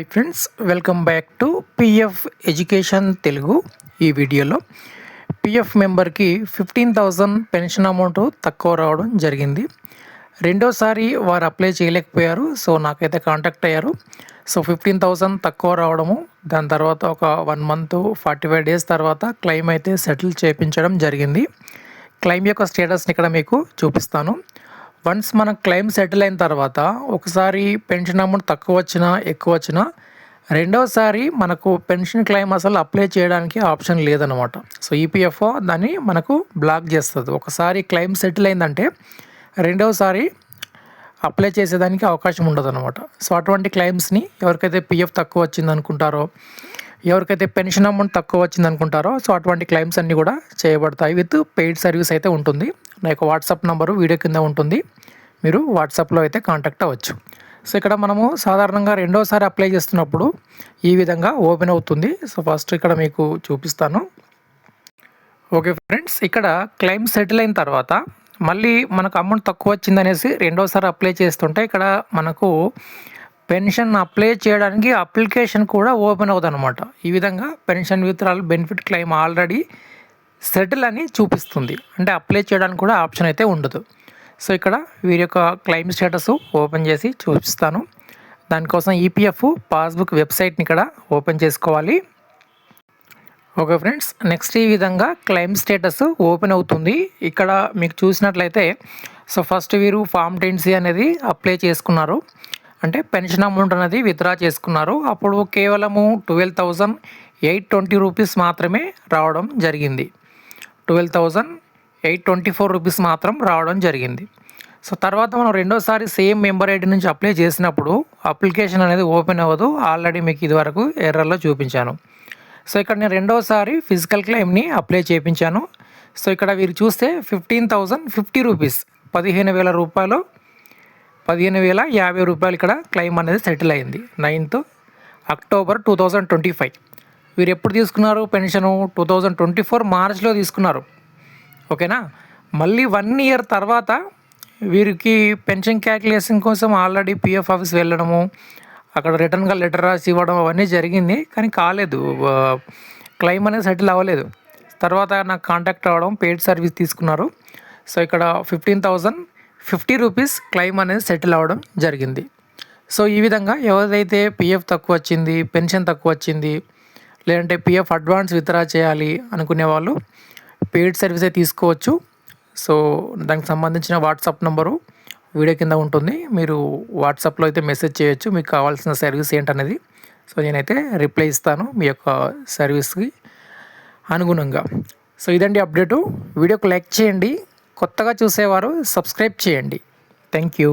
Hi friends welcome back to PF education Telugu ఈ వీడియోలో. PF మెంబర్కి ఫిఫ్టీన్ థౌజండ్ పెన్షన్ అమౌంట్ తక్కువ రావడం జరిగింది. రెండోసారి వారు అప్లై చేయలేకపోయారు సో నాకైతే కాంటాక్ట్ అయ్యారు. సో ఫిఫ్టీన్ థౌజండ్ తక్కువ రావడము దాని తర్వాత ఒక one month forty five days తర్వాత క్లెయిమ్ అయితే సెటిల్ చేయించడం జరిగింది. క్లెయిమ్ యొక్క స్టేటస్ని ఇక్కడ మీకు చూపిస్తాను. వన్స్ మన క్లెయిమ్ సెటిల్ అయిన తర్వాత ఒకసారి పెన్షన్ అమౌంట్ తక్కువ వచ్చినా ఎక్కువ వచ్చినా రెండవసారి మనకు పెన్షన్ క్లెయిమ్ అసలు అప్లై చేయడానికి ఆప్షన్ లేదనమాట సో ఈపీఎఫ్ఓ దాన్ని మనకు బ్లాక్ చేస్తుంది. ఒకసారి క్లెయిమ్ సెటిల్ అయిందంటే రెండవసారి అప్లై చేసేదానికి అవకాశం ఉండదు అనమాట సో అటువంటి క్లెయిమ్స్ని ఎవరికైతే పిఎఫ్ తక్కువ వచ్చింది అనుకుంటారో ఎవరికైతే పెన్షన్ అమౌంట్ తక్కువ వచ్చింది అనుకుంటారో సో అటువంటి క్లెయిమ్స్ అన్నీ కూడా చేయబడతాయి విత్ పెయిడ్ సర్వీస్ అయితే ఉంటుంది. నా యొక్క వాట్సాప్ నెంబరు వీడియో కింద ఉంటుంది. మీరు వాట్సాప్లో అయితే కాంటాక్ట్ అవ్వచ్చు. సో ఇక్కడ మనము సాధారణంగా రెండోసారి అప్లై చేస్తున్నప్పుడు ఈ విధంగా ఓపెన్ అవుతుంది. సో ఫస్ట్ ఇక్కడ మీకు చూపిస్తాను. ఓకే ఫ్రెండ్స్ ఇక్కడ క్లెయిమ్ సెటిల్ అయిన తర్వాత మళ్ళీ మనకు అమౌంట్ తక్కువ వచ్చిందనేసి రెండోసారి అప్లై చేస్తుంటే ఇక్కడ మనకు పెన్షన్ అప్లై చేయడానికి అప్లికేషన్ కూడా ఓపెన్ అవుతుంది అనమాట ఈ విధంగా pension withdrawal benefit claim already settle అని చూపిస్తుంది. అంటే అప్లై చేయడానికి కూడా ఆప్షన్ అయితే ఉండదు. సో ఇక్కడ వీరి యొక్క క్లెయిమ్ స్టేటస్ ఓపెన్ చేసి చూపిస్తాను. దానికోసం ఈపీఎఫ్ పాస్బుక్ వెబ్సైట్ని ఇక్కడ ఓపెన్ చేసుకోవాలి. ఓకే ఫ్రెండ్స్ నెక్స్ట్ ఈ విధంగా క్లెయిమ్ స్టేటస్ ఓపెన్ అవుతుంది. ఇక్కడ మీకు చూసినట్లయితే సో ఫస్ట్ వీరు ఫామ్ టెన్సీ అనేది అప్లై చేసుకున్నారు. అంటే పెన్షన్ అమౌంట్ అనేది విత్డ్రా చేసుకున్నారు. అప్పుడు కేవలము twelve thousand eight twenty rupees మాత్రమే రావడం జరిగింది. Twelve thousand eight twenty four rupees మాత్రం రావడం జరిగింది. సో తర్వాత మనం రెండోసారి సేమ్ మెంబర్ ఐడి నుంచి అప్లై చేసినప్పుడు అప్లికేషన్ అనేది ఓపెన్ అవ్వదు. ఆల్రెడీ మీకు ఇదివరకు ఎర్రర్లో చూపించాను. సో ఇక్కడ నేను రెండోసారి ఫిజికల్ క్లెయిమ్ని అప్లై చేయించాను సో ఇక్కడ వీరు చూస్తే ఫిఫ్టీన్ థౌజండ్ ఫిఫ్టీ రూపీస్ పదిహేను వేల రూపాయలు పదిహేను వేల యాభై రూపాయలు ఇక్కడ క్లెయిమ్ అనేది సెటిల్ అయింది. Ninth October two thousand twenty five. వీరు ఎప్పుడు తీసుకున్నారు pension? Two thousand twenty four మార్చ్లో తీసుకున్నారు. ఓకేనా? మళ్ళీ వన్ ఇయర్ తర్వాత వీరికి పెన్షన్ క్యాల్కులేషన్ కోసం ఆల్రెడీ పిఎఫ్ ఆఫీస్ వెళ్ళడము అక్కడ రిటర్న్గా లెటర్ రాసి ఇవ్వడం అవన్నీ జరిగింది. కానీ కాలేదు. క్లెయిమ్ అనేది సెటిల్ అవ్వలేదు. తర్వాత నాకు కాంటాక్ట్ అవ్వడం పెయిడ్ సర్వీస్ తీసుకున్నారు. సో ఇక్కడ fifteen thousand fifty rupees claim అనేది సెటిల్ అవ్వడం జరిగింది. సో ఈ విధంగా ఎవరైతే పిఎఫ్ తక్కువ వచ్చింది పెన్షన్ తక్కువ వచ్చింది లేదంటే పిఎఫ్ అడ్వాన్స్ విత్డ్రా చేయాలి అనుకునే వాళ్ళు పెయిడ్ సర్వీసే తీసుకోవచ్చు. సో దానికి సంబంధించిన వాట్సాప్ నెంబరు వీడియో కింద ఉంటుంది. మీరు వాట్సాప్లో అయితే మెసేజ్ చేయొచ్చు. మీకు కావాల్సిన సర్వీస్ ఏంటనేది. సో నేనైతే రిప్లై ఇస్తాను మీ యొక్క సర్వీస్కి అనుగుణంగా. సో ఇదండి అప్డేటు. వీడియోకి లైక్ చేయండి. కొత్తగా చూసేవారు సబ్స్క్రైబ్ చేయండి. Thank you.